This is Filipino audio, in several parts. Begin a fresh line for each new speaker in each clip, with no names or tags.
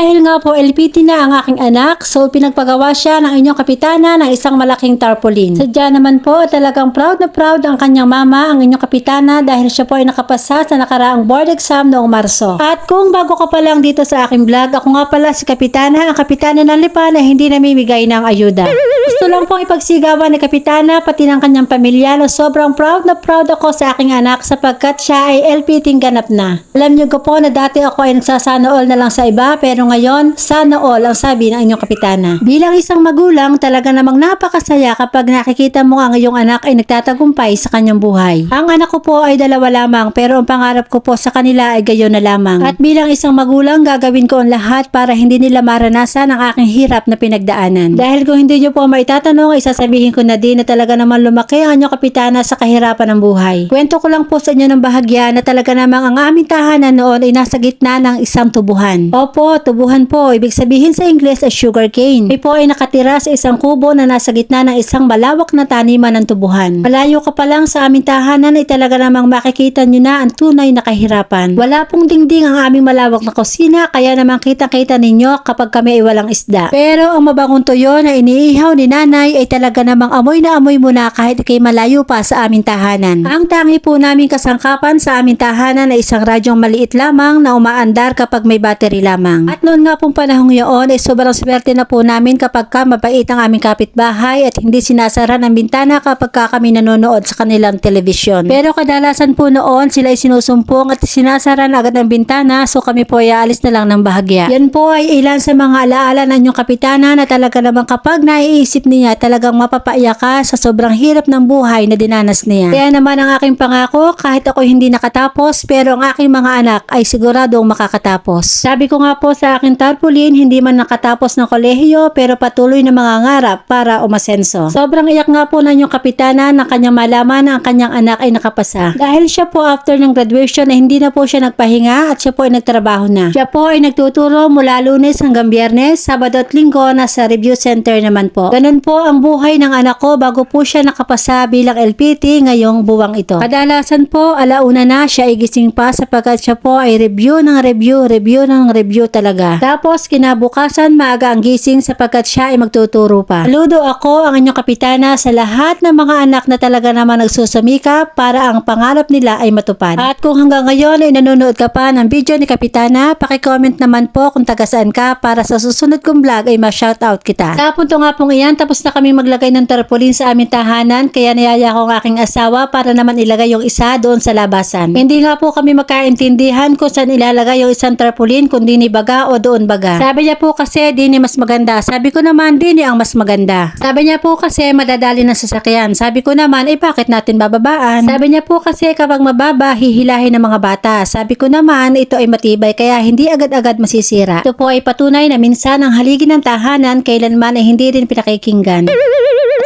dahil nga po LPT na ang aking anak, so pinagpagawa siya ng inyong kapitana ng isang malaking tarpaulin. Sadya naman po talagang proud na proud ang kanyang mama, ang inyong kapitana dahil siya po ay nakapasa sa nakaraang board exam noong Marso. At kung bago ka pa lang dito sa aking vlog, ako nga pala si kapitana, ang kapitana ng lipa na hindi namimigay ng ayuda. Gusto lang pong ipagsigawan ni kapitana pati ng kanyang pamilya na sobrang proud na proud ako sa aking anak sapagkat siya ay LPT ganap na. Alam niyo ko po na dati ako ay nagsasana all na lang sa iba pero ngayon sana all ang sabi ng inyong kapitana. Bilang isang magulang talaga namang napakasaya kapag nakikita mo ang iyong anak ay nagtatagumpay sa kanyang buhay. Ang anak ko po ay dalawa lamang pero ang pangarap ko po sa kanila ay gayon na lamang. At bilang isang magulang gagawin ko ang lahat para hindi nila maranasan ang aking hirap na pinagdaanan. Dahil kung hindi niyo po maitatanong ay sasabihin ko na din na talaga naman lumaki ang inyong kapitana sa kahirapan ng buhay. Kwento ko lang po sa inyo ng bahagya na talaga namang ang aming tahanan noon ay nasa gitna ng isang tubuhan. Opo, tubuhan po. Ibig sabihin sa Ingles ay sugar cane. May po ay nakatira sa isang kubo na nasa gitna ng isang malawak na taniman ng tubuhan. Malayo ka pa lang sa aming tahanan ay talaga namang makikita nyo na ang tunay na kahirapan. Wala pong dingding ang aming malawak na kusina kaya naman kita-kita ninyo kapag kami ay walang isda. Pero ang mabangong tuyo na iniihaw ni nanay ay talaga namang amoy na amoy mo na kahit kay malayo pa sa aming tahanan. Ang tangi po naming kasangkapan sa aming tahanan ay isang radyong maliit lamang na umaandar kapag may battery lamang. At noon nga pong panahong yun ay sobrang swerte na po namin kapag ka mabait ang aming kapitbahay at hindi sinasara ng bintana kapag ka kami nanonood sa kanilang telebisyon. Pero kadalasan po noon sila ay sinusumpong at sinasara na agad ng bintana so kami po ay aalis na lang ng bahagya. Yan po ay ilan sa mga alaala ng inyong kapitana na talaga namang kapag naiisip niya talagang mapapaiyak ka sa sobrang hirap ng buhay na dinanas niya. Kaya naman ang aking pangako kahit ako hindi nakatapos pero ang aking mga anak ay siguradong makakatapos. Sabi ko nga po sa aking tarpaulin hindi man nakatapos ng kolehiyo pero patuloy na mangangarap para umasenso. Sobrang iyak nga po ng inyong kapitana na kanyang malaman na ang kanyang anak ay nakapasa. Dahil siya po after ng graduation ay hindi na po siya nagpahinga at siya po ay nagtrabaho na. Siya po ay nagtuturo mula lunes hanggang biyernes, sabado at linggo nasa review center naman po. Ganun po ang buhay ng anak ko bago po siya nakapasa bilang LPT ngayong buwang ito. Kadalasan po alauna na siya ay gising pa sapagkat siya po ay review ng review, review ng review talaga. Tapos kinabukasan maaga ang gising sapagkat siya ay magtuturo pa. Saludo ako ang inyong kapitana sa lahat ng mga anak na talaga naman nagsusumika para ang pangarap nila ay matupad. At kung hanggang ngayon ay nanonood ka pa ng video ni kapitana, pakicomment naman po kung taga saan ka para sa susunod kong vlog ay ma-shoutout kita. Sa punto nga pong iyan, tapos na kami maglagay ng tarpaulin sa aming tahanan kaya niyaya ko ang aking asawa para naman ilagay yung isa doon sa labasan. Hindi nga po kami magkaintindihan kung saan ilalagay yung isang tarpaulin kung di ni baga o doon baga. Sabi niya po kasi di ni mas maganda. Sabi ko naman di ni ang mas maganda. Sabi niya po kasi madadali ng sasakyan. Sabi ko naman eh bakit natin bababaan? Sabi niya po kasi kapag mababa hihilahin ng mga bata. Sabi ko naman ito ay matibay kaya hindi agad-agad masisira. Ito po ay patunay na minsan ang haligi ng tahanan kailanman ay hindi rin pinakikinggan.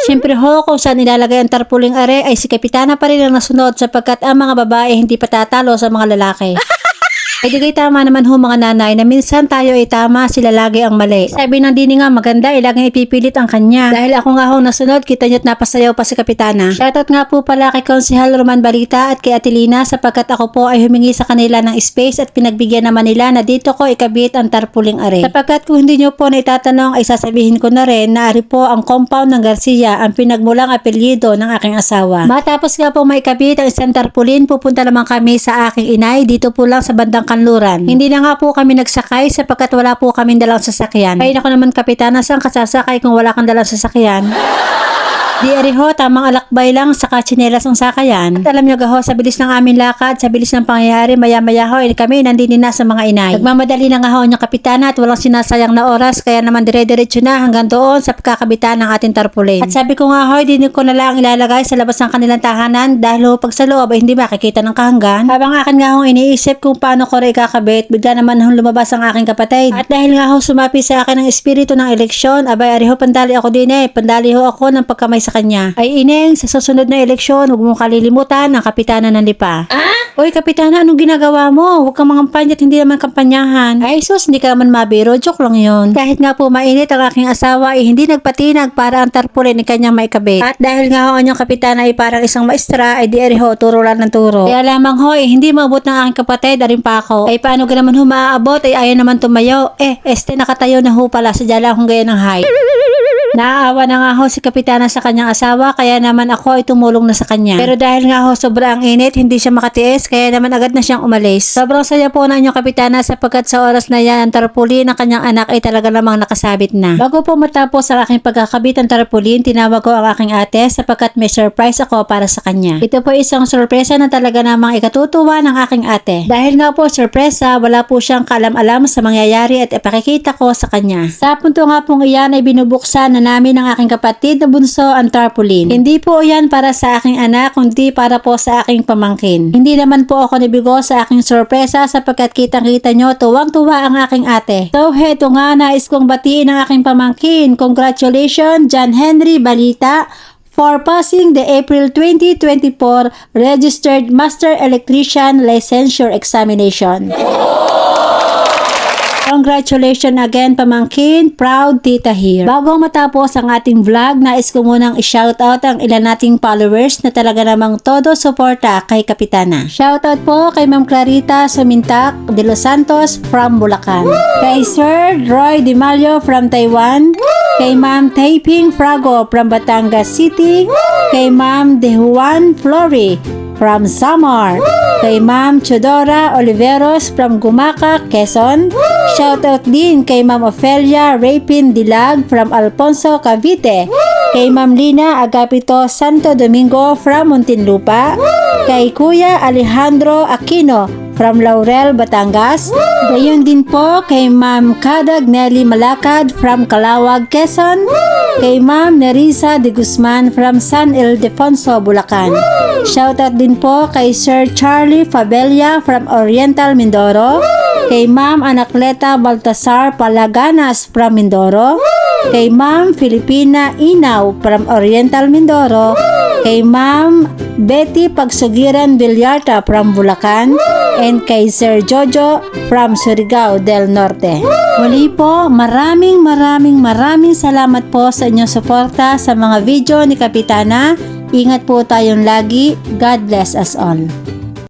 Siyempre ho, kung saan nilalagay ang tarpuling are ay si Kapitana pa rin ang nasunod sapagkat ang mga babae hindi patatalo sa mga lalaki. Ay di kay tama naman ho mga nanay na minsan tayo ay tama, sila lagi ang mali. Sabi ng dini nga maganda, ay laging ipipilit ang kanya. Dahil ako nga ho nasunod, kita nyo't napasayaw pa si Kapitana. Shoutout nga po pala kay Konsehal Roman Balita at kay Atilina sapagkat ako po ay humingi sa kanila ng space at pinagbigyan naman nila na dito ko ikabit ang tarpuling are. Sapagkat kung hindi nyo po na itatanong ay sasabihin ko na rin na ari po ang compound ng Garcia ang pinagmulang apelyido ng aking asawa. Matapos nga po may kabit ang isang tarpulin, pupunta naman kami sa aking inay dito po lang sa bandang kanluran. Hindi na nga po kami nagsakay sapagkat wala po kami dalang sasakyan. Kaya ako naman kapitana saan ka sasakay kung wala kang dalang sasakyan? Di ariho, tamang alakbay lang sa kachinelas ang sakayan. At alam nyo gaho, sa bilis ng aming lakad, sa bilis ng pangyayari, maya-maya ho, eh, kami nandini na sa mga inay. Nagmamadali na nga ho yung kapitana at walang sinasayang na oras, kaya naman dire-diretso na hanggang doon sa pagkakabitan ng ating tarpaulin. At sabi ko nga ho, di ko na lang ilalagay sa labas ng kanilang tahanan dahil ho, pag sa loob ay hindi makikita ng kahanggan. Habang akin nga ho iniisip kung paano ko rin ikakabit, bigla naman ho lumabas ang aking kapatid. At dahil nga ho sumapi sa akin ang espiritu ng eleksyon, abay ariho pandali ako din eh, pandali ho ako ng pagkamay sa kanya. Ay ineng, sa susunod na eleksyon, huwag mong kalilimutan ang kapitana ng lipa. Uy, kapitana, anong ginagawa mo? Huwag kang mangampanya at hindi naman kampanyahan. Ay, sus, hindi ka naman mabiro. Joke lang yun. Kahit nga po mainit ang aking asawa, eh, hindi nagpatinag para ang tarpaulin ni kanyang maikabit. At dahil nga ho, ang inyong kapitana ay parang isang maestra, ay di ho, turo lang ng turo. Kaya lamang ho, eh, hindi maabot ng aking kapatid, arin pa ako. Ay, paano ka naman ho maaabot? Ay, ayaw naman tumayo. Eh, este, nakatayo na ho pala sa dala akong gaya ng height. Naaawa na nga ho si Kapitana sa kanyang asawa kaya naman ako ay tumulong na sa kanya. Pero dahil nga ho sobrang init, hindi siya makatiis kaya naman agad na siyang umalis. Sobrang saya po na inyong Kapitana sapagkat sa oras na yan ang tarpaulin ng kanyang anak ay talaga namang nakasabit na. Bago po matapos ang aking pagkakabit ng tarpaulin, tinawag ko ang aking ate sapagkat may surprise ako para sa kanya. Ito po isang sorpresa na talaga namang ikatutuwa ng aking ate. Dahil nga po sorpresa, wala po siyang kaalam-alam sa mangyayari at ipakikita ko sa kanya. Sa punto nga pong iyan ay binubuksan na namin ng aking kapatid na bunso ang tarpaulin. Hindi po yan para sa aking anak, kundi para po sa aking pamangkin. Hindi naman po ako nabigo sa aking sorpresa sapagkat kitang-kita nyo tuwang-tuwa ang aking ate. So heto nga, nais kong batiin ang aking pamangkin. Congratulations, John Henry Balita, for passing the April 2024 Registered Master Electrician Licensure Examination. Congratulations again pamangkin, proud tita here. Bago matapos ang ating vlog, nais ko munang i-shoutout ang ilan nating followers na talaga namang todo suporta kay Kapitana. Shoutout po kay Ma'am Clarita Sumintak de Los Santos from Bulacan. Kay Sir Roy Dimalio from Taiwan. Kay Ma'am Taiping Frago from Batangas City. Kay Ma'am De Juan Flori from Samar. Kay Ma'am Chodora Oliveros from Gumaca, Quezon. Shoutout din kay Ma'am Ofelia Rapin Dilag from Alfonso, Cavite. Kay Ma'am Lina Agapito Santo Domingo from Muntinlupa. Kay Kuya Alejandro Aquino from Laurel, Batangas. Gayon din po kay Ma'am Kadag Nelly Malakad from Calawag, Quezon. Kay Ma'am Nerissa de Guzman from San Ildefonso, Bulacan. Shoutout din po kay Sir Charlie Fabella from Oriental, Mindoro. Kay Ma'am Anakleta Baltasar Palaganas from Mindoro. Kay Ma'am Filipina Inaw from Oriental, Mindoro. Kay Ma'am Betty Pagsugiran Villarta from Bulacan. And kay Sir Jojo from Surigao del Norte. Muli po, maraming maraming maraming salamat po sa inyong suporta sa mga video ni Kapitana. Ingat po tayong lagi. God bless us all.